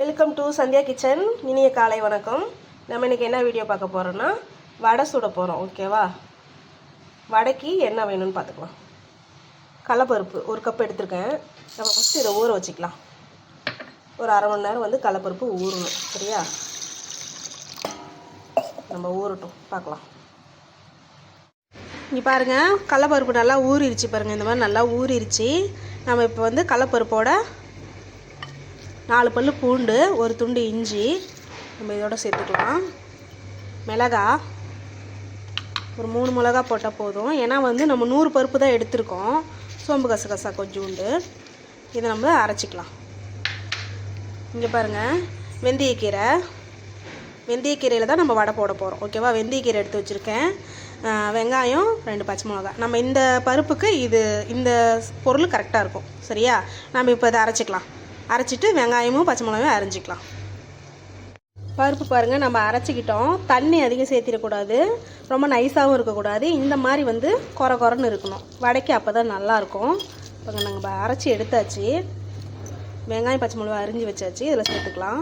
Welcome to Sandhya kitchen இனிய காலை வணக்கம். நம்ம இன்னைக்கு என்ன வீடியோ பார்க்க போகிறோன்னா வடை சுட போகிறோம் ஓகேவா வடைக்கு என்ன வேணும்னு பார்த்துக்கலாம். கடலப்பருப்பு ஒரு கப் எடுத்திருக்கேன். நம்ம ஃபஸ்ட்டு இதை ஊற வச்சுக்கலாம். ஒரு அரை மணி நேரம் வந்து கடலப்பருப்பு ஊறணும் சரியா? நம்ம ஊறட்டும் பார்க்கலாம். இங்கே பாருங்கள் கடலப்பருப்பு நல்லா ஊறிடுச்சு பாருங்கள் இந்த மாதிரி நல்லா ஊறிடுச்சு நம்ம இப்போ வந்து கடலப்பருப்போட நாலு பல் பூண்டு ஒரு துண்டு இஞ்சி. நம்ம இதோட சேர்த்துக்கலாம். மிளகா ஒரு மூணு மிளகா போட்டால் போதும். ஏன்னா வந்து நம்ம நூறு பருப்பு தான் எடுத்திருக்கோம். சோம்பு கசகசா கொஞ்சோண்டு. இதை நம்ம அரைச்சிக்கலாம். இங்கே பாருங்கள் வெந்தயக்கீரை. வெந்தயக்கீரையில் தான் நம்ம வடை போட போகிறோம் ஓகேவா வெந்தயக்கீரை எடுத்து வச்சுருக்கேன். வெங்காயம் ரெண்டு பச்சை மிளகா. நம்ம இந்த பருப்புக்கு இது இந்த பொருள் கரெக்டாக இருக்கும். சரியா? நம்ம இப்போ இதை அரைச்சிக்கலாம். அரைச்சிட்டு வெங்காயமும் பச்சை மிளகாயும் அரைஞ்சிக்கலாம். பருப்பு பாருங்கள் நம்ம அரைச்சிக்கிட்டோம். தண்ணி அதிகம் சேர்த்திடக்கூடாது. ரொம்ப நைஸாகவும் இருக்கக்கூடாது. இந்த மாதிரி வந்து குறை குறைன்னு இருக்கணும். வடைக்கு அப்போ தான் நல்லாயிருக்கும் இப்போ நாங்கள் அரைச்சி எடுத்தாச்சு. வெங்காயம் பச்சை மிளகா அரிஞ்சு வச்சாச்சு. இதில் சேர்த்துக்கலாம்.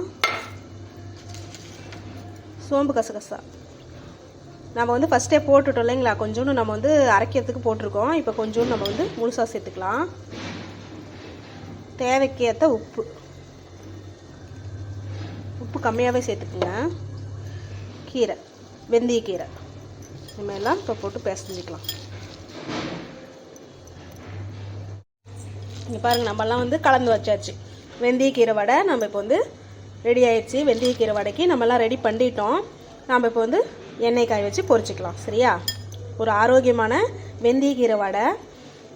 சோம்பு கசகசா. நம்ம வந்து ஃபஸ்ட்டே போட்டுட்டோம் இல்லைங்களா? கொஞ்சோண்டு நம்ம வந்து அரைக்கிறதுக்கு போட்டிருக்கோம். இப்போ கொஞ்சோண்டு நம்ம வந்து முழுசாக சேர்த்துக்கலாம். தேவைக்கேற்ற உப்பு. உப்பு கம்மியாகவே சேர்த்துக்குங்க. கீரை வெந்தய கீரை. நம்ம இப்போ போட்டு பிசைஞ்சிக்கலாம் இங்கே பாருங்கள் நம்மலாம் வந்து கலந்து வச்சாச்சு. வெந்தயக்கீரை வடை நம்ம இப்போ வந்து ரெடி ஆயிடுச்சு. வெந்தயக்கீரை வடைக்கு நம்மலாம் ரெடி பண்ணிட்டோம். நாம் இப்போ வந்து எண்ணெய் காய வச்சு பொரிச்சிக்கலாம். சரியா? ஒரு ஆரோக்கியமான வெந்தயக்கீரை வடை.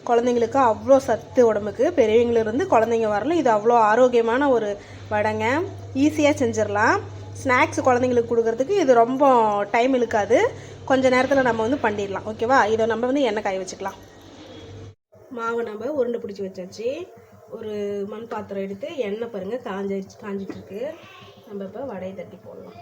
குழந்தைங்களுக்கு அவ்வளோ சத்து உடம்புக்கு பெரியவங்களிருந்து குழந்தைங்க வரல. இது அவ்வளோ ஆரோக்கியமான ஒரு வடைங்க. ஈஸியாக செஞ்சிடலாம். ஸ்நாக்ஸ் குழந்தைங்களுக்கு கொடுக்கறதுக்கு இது ரொம்ப டைம் இழுக்காது. கொஞ்ச நேரத்தில் நம்ம வந்து பண்ணிடலாம். ஓகேவா இதை நம்ம வந்து எண்ணெய் காய வச்சுக்கலாம். மாவை நம்ம உருண்டை பிடிச்சி வச்சாச்சு. ஒரு மண் பாத்திரம் எடுத்து எண்ணெய் பாருங்கள் காஞ்ச காஞ்சிட்ருக்கு நம்ம இப்போ வடையை தட்டி போடலாம்.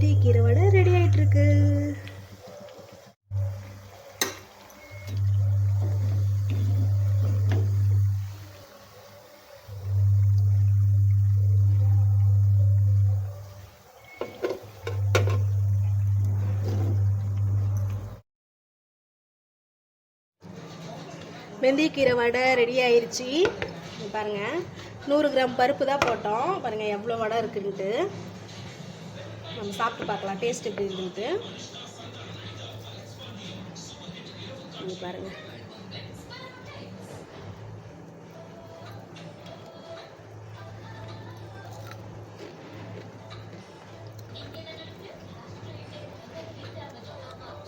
வெந்தய கீரை வடை ரெடி ஆயிட்டு இருக்கு வெந்தயக்கீரை வடை ரெடி ஆயிருச்சு. பாருங்கள் பாருங்க. நூறு கிராம் பருப்பு தான் போட்டோம். பாருங்க எவ்வளோ வடை இருக்குன்ட்டு நம்ம சாப்பிட்டு பார்க்கலாம். டேஸ்ட் எப்படி இருந்துட்டு இங்க பாருங்க.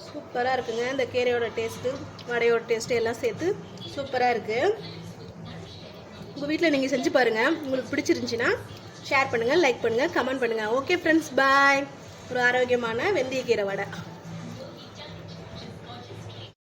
சூப்பராக இருக்குங்க. இந்த கீரையோட டேஸ்ட்டு வடையோட டேஸ்ட்டு எல்லாம் சேர்த்து சூப்பராக இருக்குது உங்கள் வீட்டில் நீங்கள் செஞ்சு பாருங்கள் உங்களுக்கு பிடிச்சிருந்துச்சின்னா ஷேர் பண்ணுங்கள் லைக் பண்ணுங்கள் கமெண்ட் பண்ணுங்கள் ஓகே ஃப்ரெண்ட்ஸ் பாய் ஒரு ஆரோக்கியமான வெந்தயக்கீரை வடை.